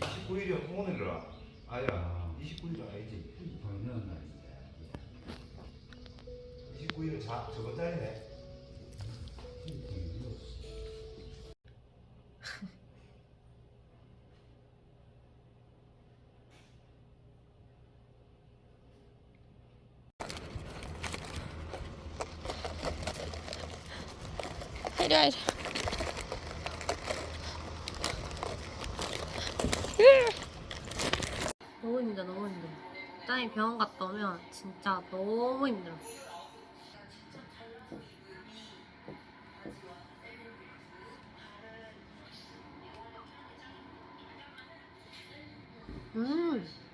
29일이면 오늘이라. 아니야. 29일은 아니지. 보는 날인데. 29일은 자 저번 달이네. 이리 와 이리. 너 무 힘들어 너무 힘들어. 짱이 병원 갔다 오면 진짜 너무 힘들어. 음. 음.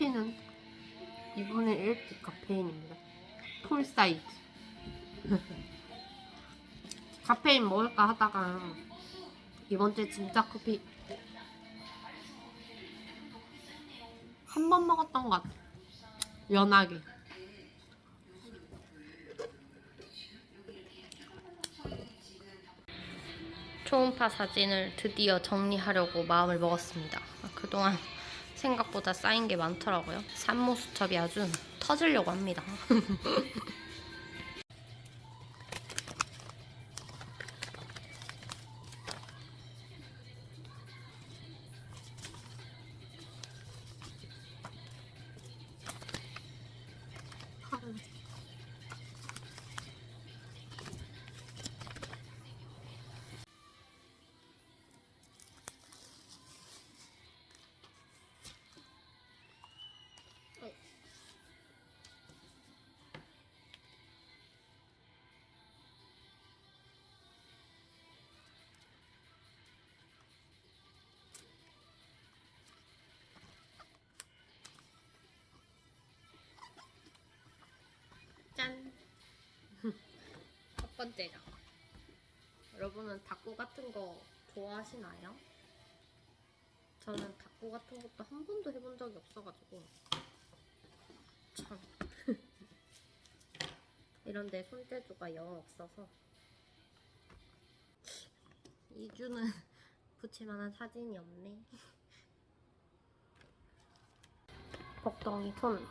커피는 2분의 1티 카페인입니다. 풀 사이즈. 카페인 먹을까 하다가 이번 주에 진짜 커피 한 번 먹었던 것 같아. 연하게. 초음파 사진을 드디어 정리하려고 마음을 먹었습니다. 아, 그동안 생각보다 쌓인 게 많더라고요. 산모 수첩이 아주 터지려고 합니다. 번째죠. 여러분은 닭고 같은 거 좋아하시나요? 저는 닭고 같은 것도 한 번도 해본 적이 없어가지고 참 이런데 손재주가 영 없어서 이주는 붙일만한 사진이 없네. 복덩이 손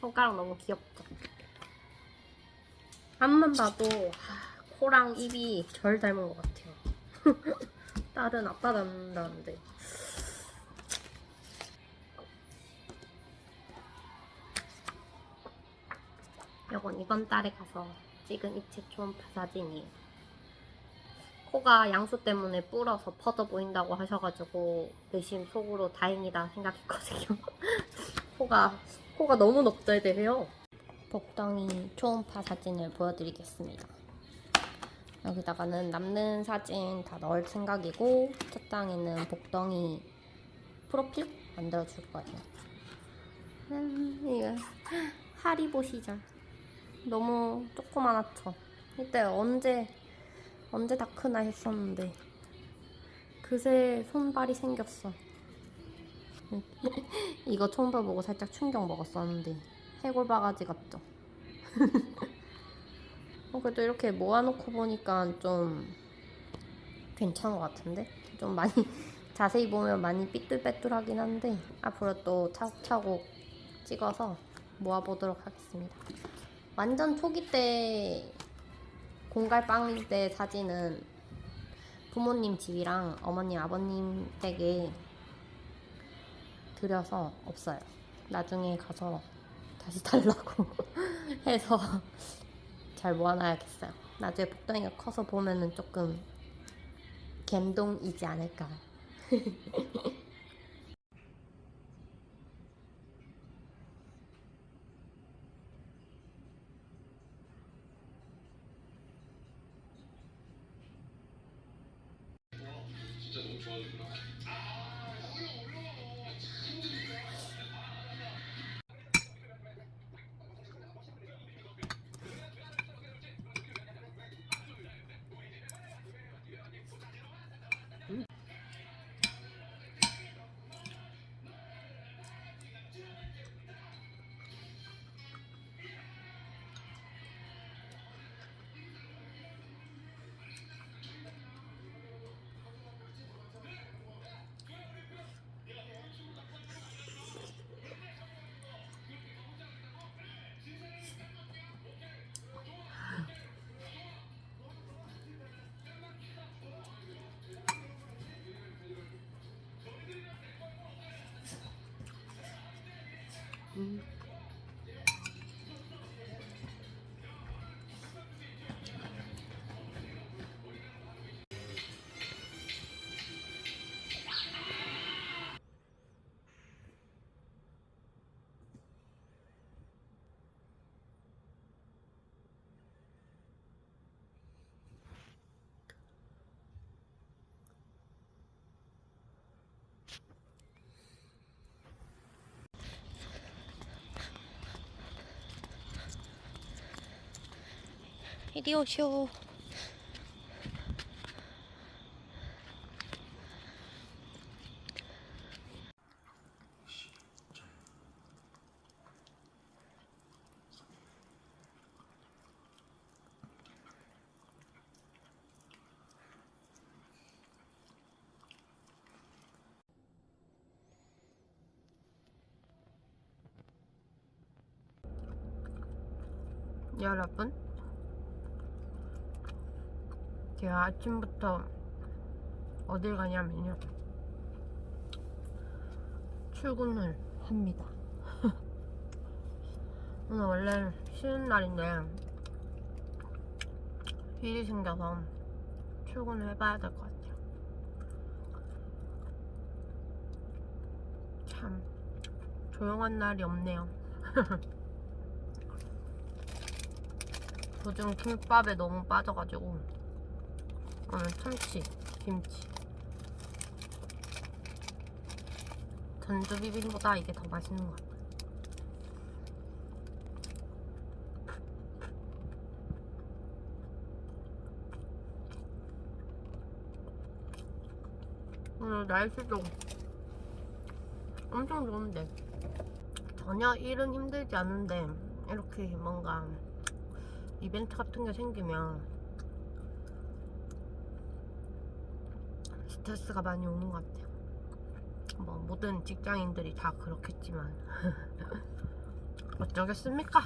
손가락 너무 귀엽죠? 앞만 봐도 하, 코랑 입이 절 닮은 것 같아요. 딸은 아빠 닮는다는데. 이건 이번 달에 가서 찍은 입체 초음파 사진이에요. 코가 양수 때문에 불어서 퍼져 보인다고 하셔가지고 내심 속으로 다행이다 생각했거든요. 코가 코가 너무 넓대대요. 복덩이 초음파 사진을 보여드리겠습니다. 여기다가는 남는 사진 다 넣을 생각이고 첫 장에는 복덩이 프로필 만들어줄 거예요. 음, 이거 하리보 시절 너무 조그만하죠. 이때 언제 언제 다 크나 했었는데 그새 손발이 생겼어. 이거 초음파 보고 살짝 충격 먹었었는데 해골 바가지 같죠? 어, 그래도 이렇게 모아놓고 보니까 좀 괜찮은 것 같은데? 좀 많이 자세히 보면 많이 삐뚤빼뚤하긴 한데 앞으로 또 차곡차곡 찍어서 모아보도록 하겠습니다. 완전 초기 때 공갈빵일 때 사진은 부모님 집이랑 어머님 아버님 댁에 드려서 없어요. 나중에 가서 다시 달라고 해서 잘 모아놔야겠어요. 나중에 복덩이가 커서 보면은 조금 갬동이지 않을까. 진짜 너무 좋아하는구나. 음. 이리 오쇼. 여러분, 제가 아침부터 어딜 가냐면요. 출근을 합니다. 오늘 원래 쉬는 날인데 일이 생겨서 출근을 해봐야 될 것 같아요. 참 조용한 날이 없네요. 요즘 김밥에 너무 빠져가지고 오늘 참치, 김치. 전주 비빔보다 이게 더 맛있는 것 같아요 오늘 날씨도 엄청 좋은데. 전혀 일은 힘들지 않은데 이렇게 뭔가 이벤트 같은 게 생기면 스트레스가 많이 오는 것 같아요. 뭐 모든 직장인들이 다 그렇겠지만 어쩌겠습니까?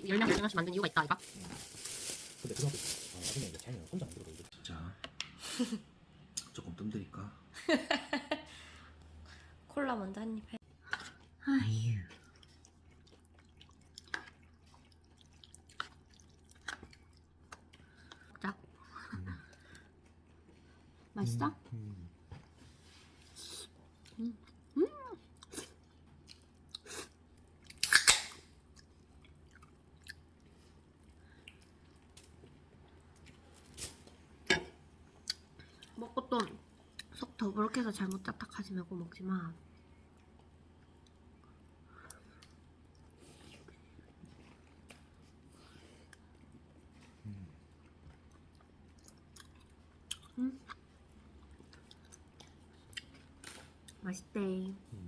그 열명 열명씩 만든 이유가 있다, 이가? 근데 그거 아, 나중에 이제 자기는 혼자 만들어 이제 자 조금 뜸드릴까? 콜라 먼저 한입 해. 아휴. 먹자. 맛있어? 음. 먹고 또 속 더부룩해서 잘못 짜딱하지 말고 먹지 마. 음. 맛있대. 음.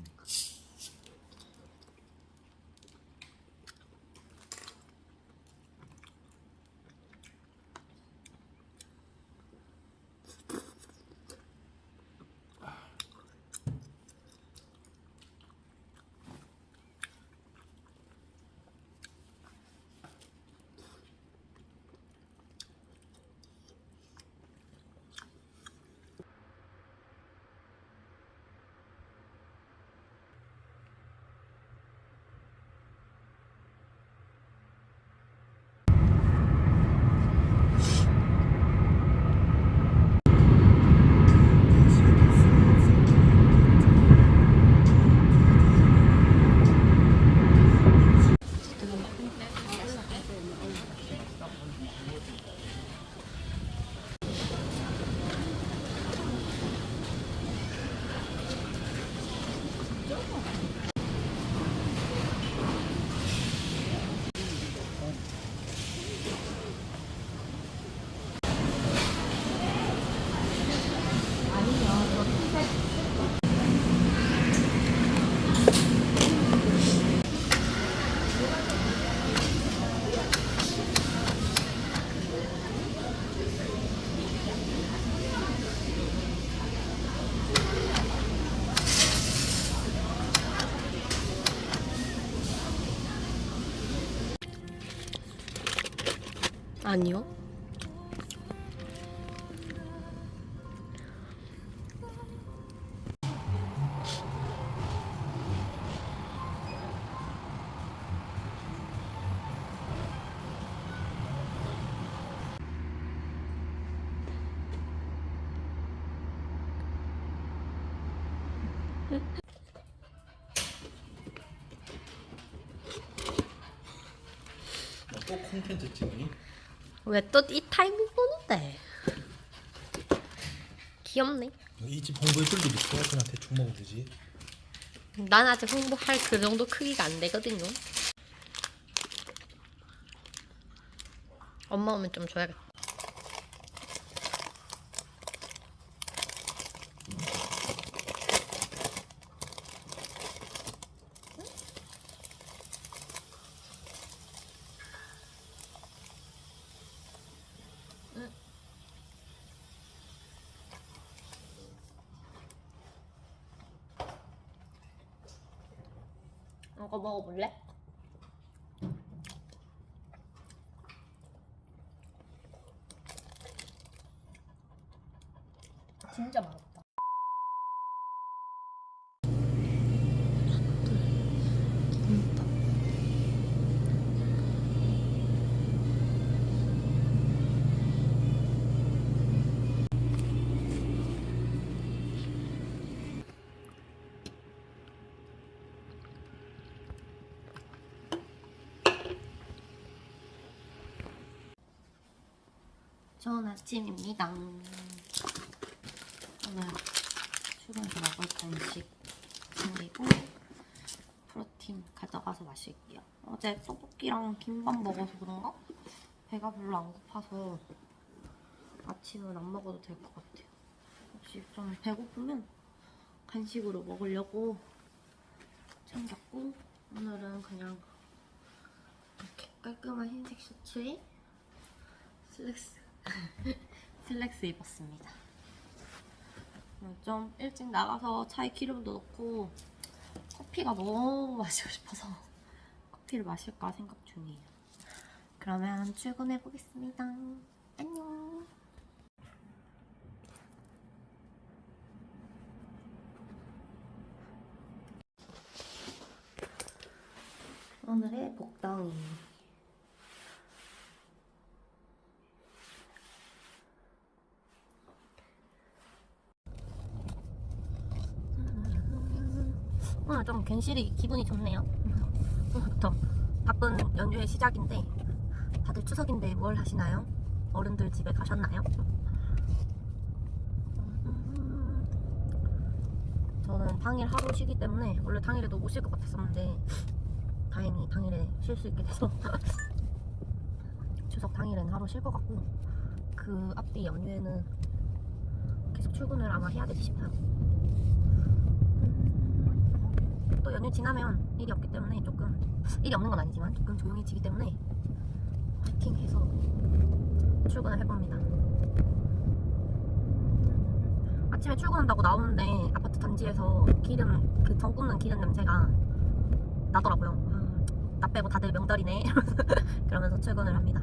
아니요. 또 콘텐츠 찍니? 왜 또 이 타이밍 보는데? 귀엽네. 이 집 홍보해 줄일 있어? 그냥 대충 먹으면 되지 난 아직 홍보할 그 정도 크기가 안 되거든요. 엄마 오면 좀 줘야겠다. 이거 먹어볼래? 좋은 아침입니다. 오늘 출근해서 먹을 간식 그리고 프로틴 가져가서 마실게요. 어제 떡볶이랑 김밥 먹어서 그런가? 배가 별로 안 고파서 아침은 안 먹어도 될 것 같아요. 혹시 좀 배고프면 간식으로 먹으려고 챙겼고 오늘은 그냥 이렇게 깔끔한 흰색 셔츠에 슬랙스 슬랙스 입었습니다. 오늘 좀 일찍 나가서 차에 기름도 넣고 커피가 너무 마시고 싶어서 커피를 마실까 생각 중이에요. 그러면 출근해 보겠습니다. 안녕. 오늘의 복덩이. 오늘 좀 괜시리 기분이 좋네요. 오늘부터 바쁜 연휴의 시작인데 다들 추석인데 뭘 하시나요? 어른들 집에 가셨나요? 저는 당일 하루 쉬기 때문에 원래 당일에도 못 쉴 것 같았었는데 다행히 당일에 쉴 수 있게 돼서 추석 당일에는 하루 쉴 것 같고 그 앞뒤 연휴에는 계속 출근을 아마 해야 되지 싶어요. 또 연휴 지나면 일이 없기 때문에 조금 일이 없는 건 아니지만 조금 조용해지기 때문에 파이팅 해서 출근을 해봅니다. 아침에 출근한다고 나오는데 아파트 단지에서 기름 그정 굽는 기름 냄새가 나더라고요. 아, 나 빼고 다들 명절이네 그러면서 출근을 합니다.